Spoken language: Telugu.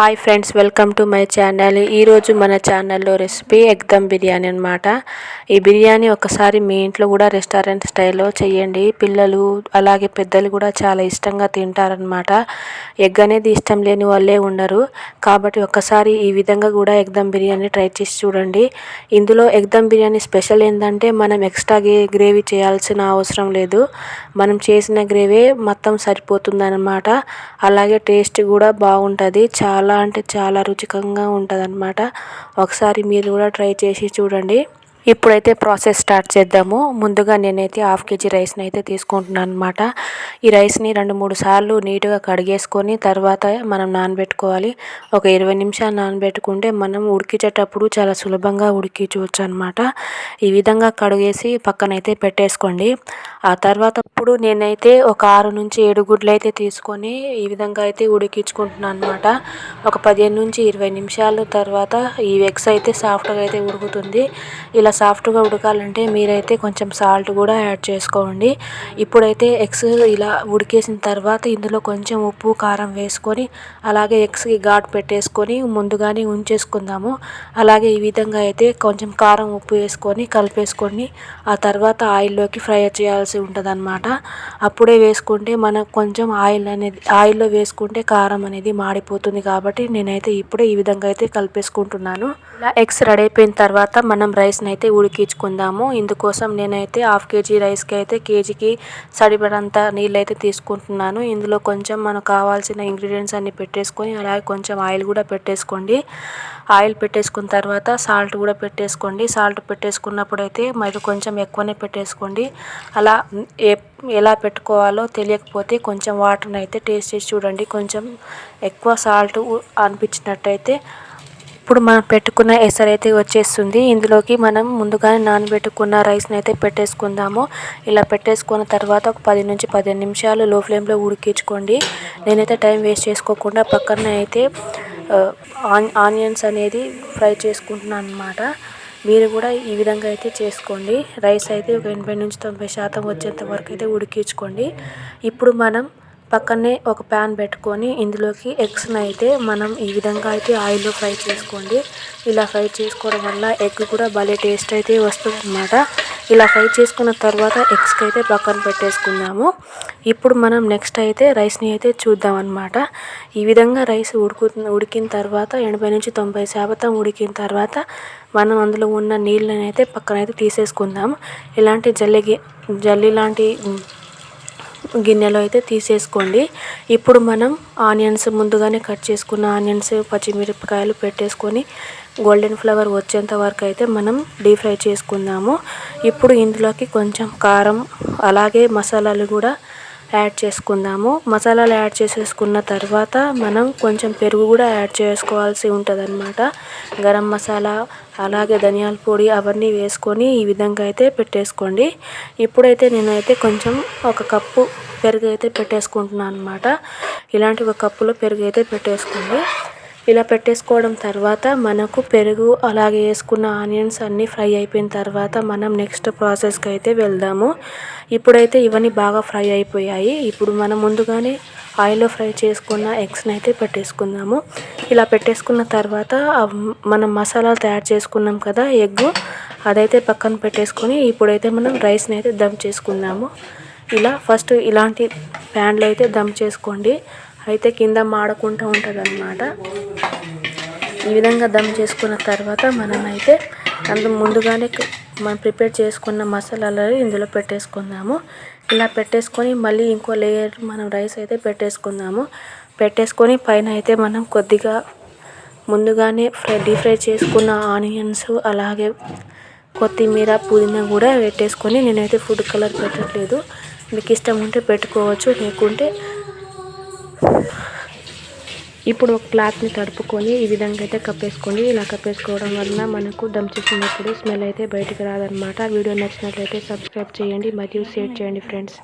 Hi friends welcome to my channel. ఈరోజు మన ఛానల్లో రెసిపీ ఎగ్ దమ్ బిర్యానీ అనమాట ఈ బిర్యానీ ఒకసారి మీ ఇంట్లో కూడా రెస్టారెంట్ స్టైల్లో చేయండి పిల్లలు అలాగే పెద్దలు కూడా చాలా ఇష్టంగా తింటారనమాట ఎగ్ అనేది ఇష్టం లేని వాళ్ళే ఉండరు. కాబట్టి ఒకసారి ఈ విధంగా కూడా ఎగ్ దమ్ బిర్యానీ ట్రై చేసి చూడండి. ఇందులో ఎగ్ దమ్ బిర్యానీ స్పెషల్ ఏంటంటే మనం ఎక్స్ట్రా గ్రేవీ చేయాల్సిన అవసరం లేదు. మనం చేసిన గ్రేవీ మొత్తం సరిపోతుందన్నమాట. అలాగే టేస్ట్ కూడా బాగుంటుంది. చాలా చాలా అంటే చాలా రుచికరంగా ఉంటుంది అన్నమాట ఒకసారి మీరు కూడా ట్రై చేసి చూడండి. ఇప్పుడైతే ప్రాసెస్ స్టార్ట్ చేద్దాము. ముందుగా నేనైతే హాఫ్ కేజీ రైస్ని అయితే తీసుకుంటున్నాను అనమాట ఈ రైస్ని రెండు మూడు సార్లు నీట్గా కడిగేసుకొని తర్వాత మనం నానబెట్టుకోవాలి. ఒక ఇరవై నిమిషాలు నానబెట్టుకుంటే మనం ఉడికించేటప్పుడు చాలా సులభంగా ఉడికించవచ్చు అనమాట ఈ విధంగా కడిగేసి పక్కనైతే పెట్టేసుకోండి. ఆ తర్వాత ఇప్పుడు నేనైతే ఒక ఆరు నుంచి ఏడు గుడ్లు అయితే తీసుకొని ఈ విధంగా అయితే ఉడికించుకుంటున్నాను అనమాట ఒక పదిహేను నుంచి ఇరవై నిమిషాల తర్వాత ఈ ఎగ్స్ అయితే సాఫ్ట్గా అయితే ఉడుకుతుంది. ఇలా సాఫ్ట్గా ఉడకాలంటే మీరైతే కొంచెం సాల్ట్ కూడా యాడ్ చేసుకోండి. ఇప్పుడైతే ఎగ్స్ ఇలా ఉడికేసిన తర్వాత ఇందులో కొంచెం ఉప్పు కారం వేసుకొని అలాగే ఎగ్స్కి ఘాట్ పెట్టేసుకొని ముందుగానే ఉంచేసుకుందాము. అలాగే ఈ విధంగా అయితే కొంచెం కారం ఉప్పు వేసుకొని కలిపేసుకొని ఆ తర్వాత ఆయిల్లోకి ఫ్రై చేయాల్సి ఉంటుంది అనమాట అప్పుడే వేసుకుంటే మనకు కొంచెం ఆయిల్ అనేది ఆయిల్లో వేసుకుంటే కారం అనేది మాడిపోతుంది కాబట్టి నేనైతే ఇప్పుడే ఈ విధంగా అయితే కలిపేసుకుంటున్నాను. ఇలా ఎగ్స్ రెడీ అయిపోయిన తర్వాత మనం రైస్ని అయితే అయితే ఉడికించుకుందాము. ఇందుకోసం నేనైతే హాఫ్ కేజీ రైస్కి అయితే కేజీకి సరిపడంత నీళ్ళు అయితే తీసుకుంటున్నాను. ఇందులో కొంచెం మనకు కావాల్సిన ఇంగ్రీడియంట్స్ అన్ని పెట్టేసుకొని అలాగే కొంచెం ఆయిల్ కూడా పెట్టేసుకోండి. ఆయిల్ పెట్టేసుకున్న తర్వాత సాల్ట్ కూడా పెట్టేసుకోండి. సాల్ట్ పెట్టేసుకున్నప్పుడు అయితే మరి కొంచెం ఎక్కువనే పెట్టేసుకోండి. అలా ఏ ఎలా పెట్టుకోవాలో తెలియకపోతే కొంచెం వాటర్ని అయితే టేస్ట్ చేసి చూడండి. కొంచెం ఎక్కువ సాల్ట్ అనిపించినట్టయితే ఇప్పుడు మనం పెట్టుకున్న ఎసరు అయితే వచ్చేస్తుంది. ఇందులోకి మనం ముందుగానే నానబెట్టుకున్న రైస్ని అయితే పెట్టేసుకుందాము. ఇలా పెట్టేసుకున్న తర్వాత ఒక పది నుంచి పదిహేను నిమిషాలు లో ఫ్లేమ్లో ఉడికించుకోండి. నేనైతే టైం వేస్ట్ చేసుకోకుండా పక్కన అయితే ఆనియన్స్ అనేది ఫ్రై చేసుకుంటున్నాను అనమాట మీరు కూడా ఈ విధంగా అయితే చేసుకోండి. రైస్ అయితే ఒక ఎనభై నుంచి తొంభై శాతం వచ్చేంత వరకు అయితే ఉడికించుకోండి. ఇప్పుడు మనం పక్కనే ఒక ప్యాన్ పెట్టుకొని ఇందులోకి ఎగ్స్ని అయితే మనం ఈ విధంగా అయితే ఆయిల్లో ఫ్రై చేసుకోండి. ఇలా ఫ్రై చేసుకోవడం వల్ల ఎగ్ కూడా భలే టేస్ట్ అయితే వస్తుందన్నమాట. ఇలా ఫ్రై చేసుకున్న తర్వాత ఎగ్స్కి అయితే పక్కన పెట్టేసుకుందాము. ఇప్పుడు మనం నెక్స్ట్ అయితే రైస్ని అయితే చూద్దాం అనమాట ఈ విధంగా రైస్ ఉడుకు ఉడికిన తర్వాత ఎనభై నుంచి తొంభై శాతం ఉడికిన తర్వాత మనం అందులో ఉన్న నీళ్ళని అయితే పక్కన అయితే తీసేసుకుందాం ఇలాంటి జల్లి జల్లి లాంటి గిన్నెలో అయితే తీసేసుకోండి. ఇప్పుడు మనం ఆనియన్స్ ముందుగానే కట్ చేసుకున్న ఆనియన్స్ పచ్చిమిరపకాయలు పెట్టేసుకొని గోల్డెన్ ఫ్లవర్ వచ్చేంత వరకు అయితే మనం డీప్ ఫ్రై చేసుకుందాము. ఇప్పుడు ఇందులోకి కొంచెం కారం అలాగే మసాలాలు కూడా యాడ్ చేసుకుందాము. మసాలాలు యాడ్ చేసేసుకున్న తర్వాత మనం కొంచెం పెరుగు కూడా యాడ్ చేసుకోవాల్సి ఉంటుంది అనమాట గరం మసాలా అలాగే ధనియాల పొడి అవన్నీ వేసుకొని ఈ విధంగా అయితే పెట్టేసుకోండి. ఇప్పుడైతే నేనైతే కొంచెం ఒక కప్పు పెరుగు అయితే పెట్టేసుకుంటున్నాను అనమాట ఇలాంటి ఒక కప్పులో పెరుగు అయితే పెట్టేసుకోండి. ఇలా పెట్టేసుకోవడం తర్వాత మనకు పెరుగు అలాగే వేసుకున్న ఆనియన్స్ అన్నీ ఫ్రై అయిపోయిన తర్వాత మనం నెక్స్ట్ ప్రాసెస్కి అయితే వెళ్దాము. ఇప్పుడైతే ఇవన్నీ బాగా ఫ్రై అయిపోయాయి. ఇప్పుడు మనం ముందుగానే ఆయిల్లో ఫ్రై చేసుకున్న ఎగ్స్ని అయితే పెట్టేసుకుందాము. ఇలా పెట్టేసుకున్న తర్వాత మనం మసాలాలు తయారు చేసుకున్నాం కదా ఎగ్ అదైతే పక్కన పెట్టేసుకొని ఇప్పుడైతే మనం రైస్ని అయితే దమ్ చేసుకుందాము. ఇలా ఫస్ట్ ఇలాంటి ప్యాన్లో అయితే దమ్ చేసుకోండి. అయితే కింద మాడకుండా ఉంటుంది అనమాట ఈ విధంగా దమ్ చేసుకున్న తర్వాత మనమైతే అందు ముందుగానే మనం ప్రిపేర్ చేసుకున్న మసాలాలు ఇందులో పెట్టేసుకుందాము. ఇలా పెట్టేసుకొని మళ్ళీ ఇంకో లేయర్ మనం రైస్ అయితే పెట్టేసుకుందాము. పెట్టేసుకొని పైన అయితే మనం కొద్దిగా ముందుగానే ఫ్రై డీప్ ఫ్రై చేసుకున్న ఆనియన్స్ అలాగే కొత్తిమీర పుదీనా కూడా పెట్టేసుకొని నేనైతే ఫుడ్ కలర్ పెట్టట్లేదు. మీకు ఇష్టం ఉంటే పెట్టుకోవచ్చు లేకుంటే ఇప్పుడు ఒక క్లాత్ని తడుపుకొని ఈ విధంగా అయితే కప్పేసుకోండి. ఇలా కప్పేసుకోవడం వల్ల మనకు దమ్ చేసినప్పుడు స్మెల్ అయితే బయటకు రాదనమాట వీడియో నచ్చినట్లయితే సబ్స్క్రైబ్ చేయండి. మరియు షేర్ చేయండి ఫ్రెండ్స్.